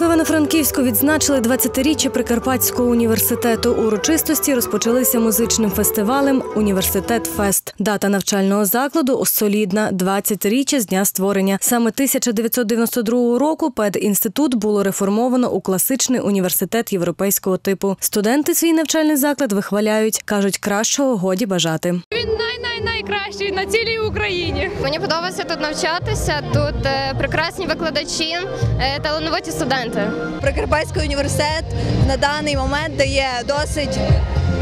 В Івано-Франківську відзначили 20-річчя Прикарпатського університету. Урочистості розпочалися музичним фестивалем Університет Фест. Дата навчального закладу солідна – 20-річчя з дня створення. Саме 1992 року педінститут було реформовано у класичний університет європейського типу. Студенти свій навчальний заклад вихваляють, кажуть, кращого годі бажати. Він най-най-найкращий на цілій Україні. Мені подобається тут навчатися. Тут е, прекрасні викладачі, е, талановиті студенти. Прикарпатський університет на даний момент дає досить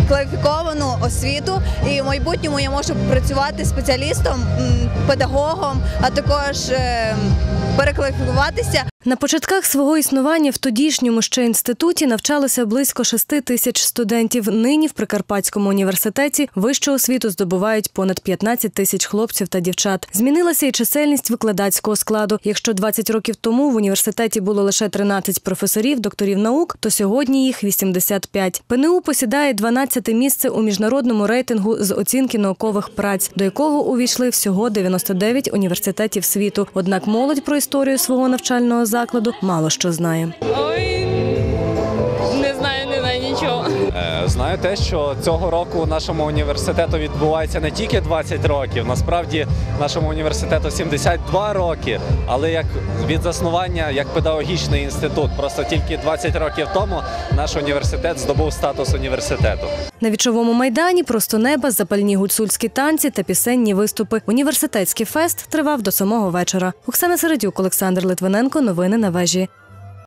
кваліфіковану освіту, і в майбутньому я можу працювати спеціалістом, педагогом, а також е, перекваліфікуватися. На початках свого існування в тодішньому ще інституті навчалося близько 6 тисяч студентів. Нині в Прикарпатському університеті вищу освіту здобувають понад 15 тисяч хлопців та дівчат. Змінилася і чисельність викладацького складу. Якщо 20 років тому в університеті було лише 13 професорів, докторів наук, то сьогодні їх 85. ПНУ посідає 12 місце у міжнародному рейтингу з оцінки наукових праць, до якого увійшли всього 99 університетів світу. Однак молодь про історію свого навчального закладу мало що знає. Знаю те, що цього року нашому університету відбувається не тільки 20 років, насправді нашому університету 72 роки, але як від заснування як педагогічний інститут. Просто тільки 20 років тому наш університет здобув статус університету. На вічовому майдані просто неба, запальні гуцульські танці та пісенні виступи. Університетський фест тривав до самого вечора. Оксана Середюк, Олександр Литвиненко. Новини на вежі.